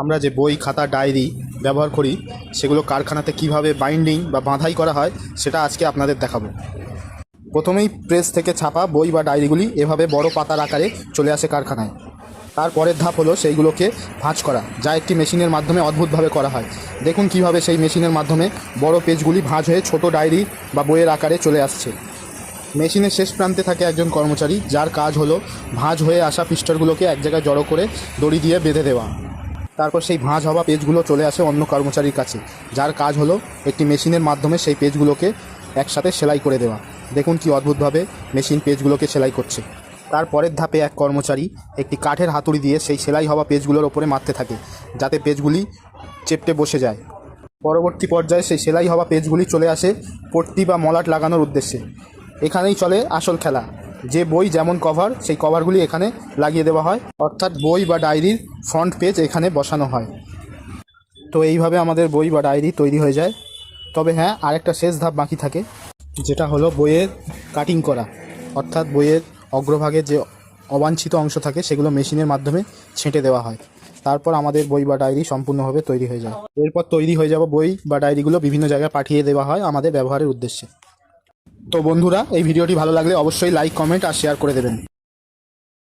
আমরা যে বই, খাতা, ডায়েরি ব্যবহার করি, সেগুলো কারখানাতে কীভাবে বাইন্ডিং বা বাঁধাই করা হয়, সেটা আজকে আপনাদের দেখাবো। প্রথমেই প্রেস থেকে ছাপা বই বা ডায়েরিগুলি এভাবে বড় পাতার আকারে চলে আসে কারখানায়। তারপরের ধাপ হলো সেইগুলোকে ভাঁজ করা, যা একটি মেশিনের মাধ্যমে অদ্ভুতভাবে করা হয়। দেখুন কীভাবে সেই মেশিনের মাধ্যমে বড় পেজগুলি ভাঁজ হয়ে ছোট ডায়েরি বা বইয়ের আকারে চলে আসছে। মেশিনের শেষ প্রান্তে থাকে একজন কর্মচারী, যার কাজ হলো ভাঁজ হয়ে আসা পিস্টারগুলোকে এক জায়গায় জড়ো করে দড়ি দিয়ে বেঁধে দেওয়া। তারপর সেই ভাঁজ হওয়া পেজগুলো চলে আসে অন্য কর্মচারীর কাছে। যার কাজ হলো একটি মেশিনের মাধ্যমে সেই পেজগুলোকে একসাথে সেলাই করে দেওয়া। দেখুন কি অদ্ভুতভাবে মেশিন পেজগুলোকে সেলাই করছে। তারপরের ধাপে এক কর্মচারী একটি কাঠের হাতুড়ি দিয়ে সেই সেলাই হওয়া পেজগুলোর ওপরে মারতে থাকে, যাতে পেজগুলি চেপটে বসে যায়। পরবর্তী পর্যায়ে সেই সেলাই হওয়া পেজগুলি চলে আসে পট্টি বা মলাট লাগানোর উদ্দেশ্যে। এখানেই চলে আসল খেলা। যে বই যেমন কভার সেই কভারগুলি এখানে লাগিয়ে দেওয়া হয়। অর্থাৎ বই বা ডায়েরির ফ্রন্ট পেজ এখানে বসানো হয়। তো এইভাবে আমাদের বই বা ডায়েরি তৈরি হয়ে যায়। তবে হ্যাঁ আরেকটা শেষ ধাপ বাকি থাকে, যেটা হলো বইয়ের কাটিং করা। অর্থাৎ বইয়ের অগ্রভাগের যে অবাঞ্ছিত অংশ থাকে, সেগুলো মেশিনের মাধ্যমে ছেঁটে দেওয়া হয়। তারপর আমাদের বই বা ডায়েরি সম্পূর্ণভাবে তৈরি হয়ে যায়। এরপর তৈরি হয়ে যাওয়া বই বা ডায়েরিগুলো বিভিন্ন জায়গায় পাঠিয়ে দেওয়া হয় আমাদের ব্যবহারের উদ্দেশ্যে। তো বন্ধুরা এই ভিডিওটি ভালো লাগলে অবশ্যই লাইক কমেন্ট আর শেয়ার করে দেবেন।